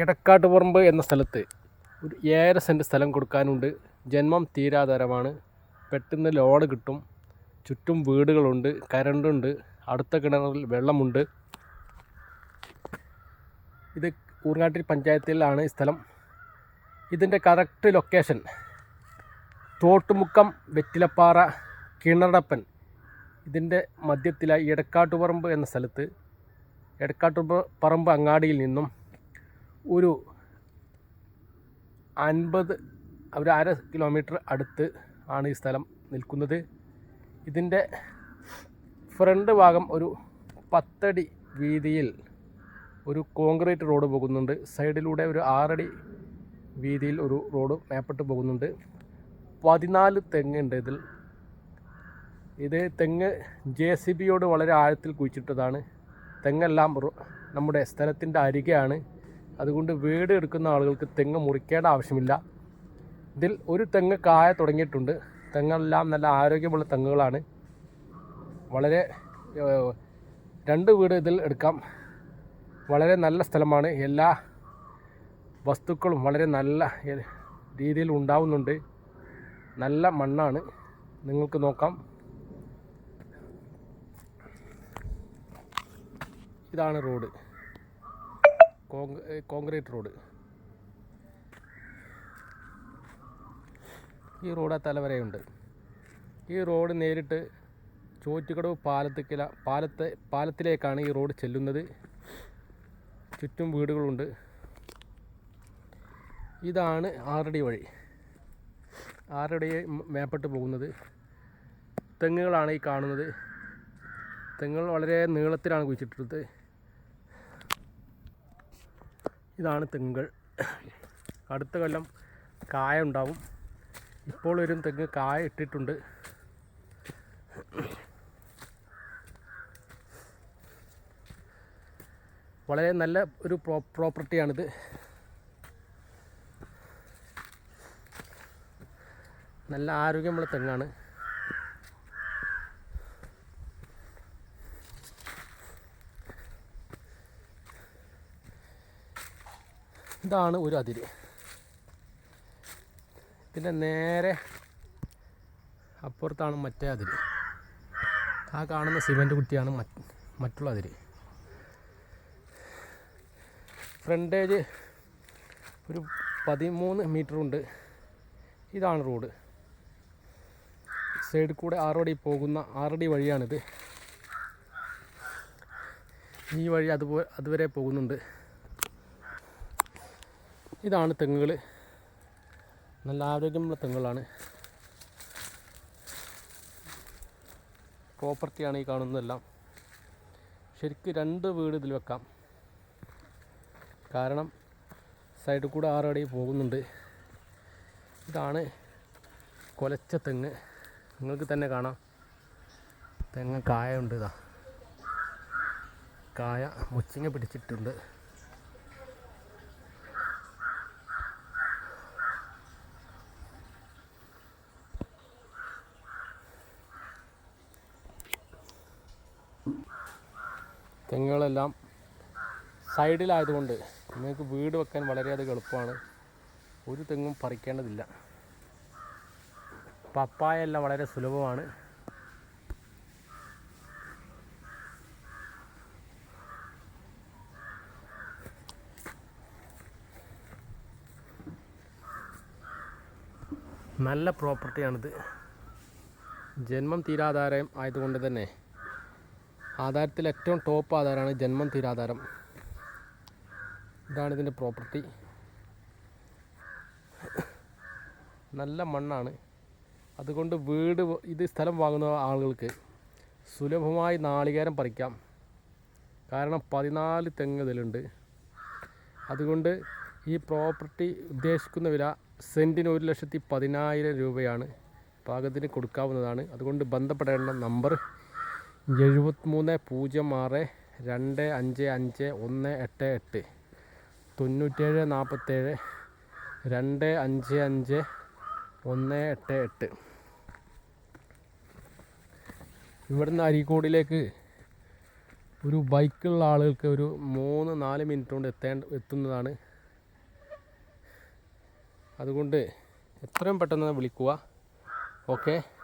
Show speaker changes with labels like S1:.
S1: എടക്കാട്ടുപറമ്പ് എന്ന സ്ഥലത്ത് ഒരു ഏഴര സെന്റ് സ്ഥലം കൊടുക്കാനുണ്ട്. ജന്മം തീരാതരമാണ് പെട്ടെന്ന് ലോണ് കിട്ടും. ചുറ്റും വീടുകളുണ്ട് കരണ്ടുണ്ട് അടുത്ത കിണറിൽ വെള്ളമുണ്ട്. ഇത് ഊർങ്ങാട്ടിൽ പഞ്ചായത്തിലാണ് ഈ സ്ഥലം. ഇതിന്റെ കറക്റ്റ് ലൊക്കേഷൻ തോട്ടുമുക്കം വെറ്റിലപ്പാറ കിണറപ്പൻ ഇതിന്റെ മധ്യത്തിലായി എടക്കാട്ടുപറമ്പ് എന്ന സ്ഥലത്ത്. എടക്കാട്ടുപറമ്പ് അങ്ങാടിയിൽ നിന്നും ഒരു അൻപത് ഒരു അര കിലോമീറ്റർ അടുത്ത് ആണ് ഈ സ്ഥലം നിൽക്കുന്നത്. ഇതിന്റെ ഫ്രണ്ട് ഭാഗം ഒരു പത്തടി വീതിയിൽ ഒരു കോൺക്രീറ്റ് റോഡ് പോകുന്നുണ്ട്. സൈഡിലൂടെ ഒരു ആറടി വീതിയിൽ ഒരു റോഡ് മേപ്പെട്ട് പോകുന്നുണ്ട്. പതിനാല് തെങ്ങുണ്ട് ഇതിൽ. ഇത് തെങ്ങ് ജെ സി ബിയോട് വളരെ ആഴത്തിൽ കുഴിച്ചിട്ടതാണ്. തെങ്ങെല്ലാം നമ്മുടെ സ്ഥലത്തിന്റെ അരികെയാണ്. അതുകൊണ്ട് വീട് എടുക്കുന്ന ആളുകൾക്ക് തെങ്ങ് മുറിക്കേണ്ട ആവശ്യമില്ല. ഇതിൽ ഒരു തെങ്ങ് കായ തുടങ്ങിയിട്ടുണ്ട്. തെങ്ങെല്ലാം നല്ല ആരോഗ്യമുള്ള തെങ്ങുകളാണ്. വളരെ രണ്ട് വീട് ഇതിൽ എടുക്കാം. വളരെ നല്ല സ്ഥലമാണ്. എല്ലാ വസ്തുക്കളും വളരെ നല്ല രീതിയിൽ ഉണ്ടാവുന്നുണ്ട്. നല്ല മണ്ണാണ്. നിങ്ങൾക്ക് നോക്കാം. ഇതാണ് റോഡ്. Concrete road. ഈ റോഡ് ആ തലവരെയുണ്ട്. ഈ റോഡ് നേരിട്ട് ചോറ്റുകടവ് പാലത്തിക്കല പാലത്തെ പാലത്തിലേക്കാണ് ഈ റോഡ് ചെല്ലുന്നത്. ചുറ്റും വീടുകളുണ്ട്. ഇതാണ് ആറടി വഴി. ആറടി മേപ്പെട്ട് പോകുന്നത്. തെങ്ങുകളാണ് ഈ കാണുന്നത്. തെങ്ങുകൾ വളരെ നീളത്തിലാണ് കുഴിച്ചിട്ടുള്ളത് ഇതാണ് തെങ്ങുകൾ അടുത്ത കൊല്ലം കായ ഉണ്ടാവും. ഇപ്പോൾ ഒരു തെങ്ങ് കായ ഇട്ടിട്ടുണ്ട്. വളരെ നല്ല ഒരു പ്രോ പ്രോപ്പർട്ടിയാണിത്. നല്ല ആരോഗ്യമുള്ള തെങ്ങാണ്. ഇതാണ് ഒരു അതിര്. പിന്നെ നേരെ അപ്പുറത്താണ് മറ്റേ അതിര്. ആ കാണുന്ന സിമന്റ് കുട്ടിയാണ് മറ്റ് മറ്റുള്ള അതിര്. ഫ്രണ്ടേജ് ഒരു പതിമൂന്ന് മീറ്റർ ഉണ്ട്. ഇതാണ് റോഡ്. സൈഡിൽ കൂടെ ആറടി പോകുന്ന ആറടി വഴിയാണിത്. ഈ വഴി അതുപോലെ അതുവരെ പോകുന്നുണ്ട്. ഇതാണ് തെങ്ങുകൾ നല്ല ആരോഗ്യമുള്ള തെങ്ങുകളാണ്. പ്രോപ്പർട്ടിയാണ് ഈ കാണുന്നതെല്ലാം. ശരിക്കും രണ്ട് വീട് ഇതിൽ വെക്കാം. കാരണം സൈഡിൽ കൂടെ ആറടി പോകുന്നുണ്ട്. ഇതാണ് കൊലച്ച തെങ്ങ്. നിങ്ങൾക്ക് തന്നെ കാണാം. തെങ്ങ് കായ ഉണ്ട് ഇതാ. കായ മുച്ചിങ്ങ പിടിച്ചിട്ടുണ്ട്. തെങ്ങുകളെല്ലാം സൈഡിലായതുകൊണ്ട് നിങ്ങൾക്ക് വീട് വെക്കാൻ വളരെയധികം എളുപ്പമാണ്. ഒരു തെങ്ങും പറിക്കേണ്ടതില്ല. പപ്പായ എല്ലാം വളരെ സുലഭമാണ്. നല്ല പ്രോപ്പർട്ടിയാണിത്. ജന്മം തീരാധാരം ആയതുകൊണ്ട് തന്നെ ആധാരത്തിൽ ഏറ്റവും ടോപ്പ് ആധാരമാണ് ജന്മം തീരാധാരം. ഇതാണ് ഇതിന്റെ പ്രോപ്പർട്ടി നല്ല മണ്ണാണ്. അതുകൊണ്ട് വീട് ഇത് സ്ഥലം വാങ്ങുന്ന ആളുകൾക്ക് സുലഭമായി നാളികേരം പറിക്കാം. കാരണം പതിനാല് തെങ്ങ് ഇതിലുണ്ട്. അതുകൊണ്ട് ഈ പ്രോപ്പർട്ടി ഉദ്ദേശിക്കുന്ന വില സെന്റിന് ഒരു ലക്ഷത്തി പതിനായിരം രൂപയാണ്. പാകത്തിന് കൊടുക്കാവുന്നതാണ്. അതുകൊണ്ട് ബന്ധപ്പെടേണ്ട നമ്പർ എഴുപത്തിമൂന്ന് പൂജ്യം ആറ് രണ്ട് അഞ്ച് അഞ്ച് ഒന്ന് എട്ട് എട്ട്. തൊണ്ണൂറ്റേഴ് നാൽപ്പത്തേഴ് രണ്ട് അഞ്ച് അഞ്ച് ഒന്ന് എട്ട് എട്ട്. ഇവിടുന്ന് അരീക്കോടിലേക്ക് ഒരു ബൈക്കുള്ള ആളുകൾക്ക് ഒരു മൂന്ന് നാല് മിനിറ്റ് കൊണ്ട് എത്തേണ്ട എത്തുന്നതാണ്. അതുകൊണ്ട് എത്രയും പെട്ടെന്ന് വിളിക്കുക. ഓക്കെ.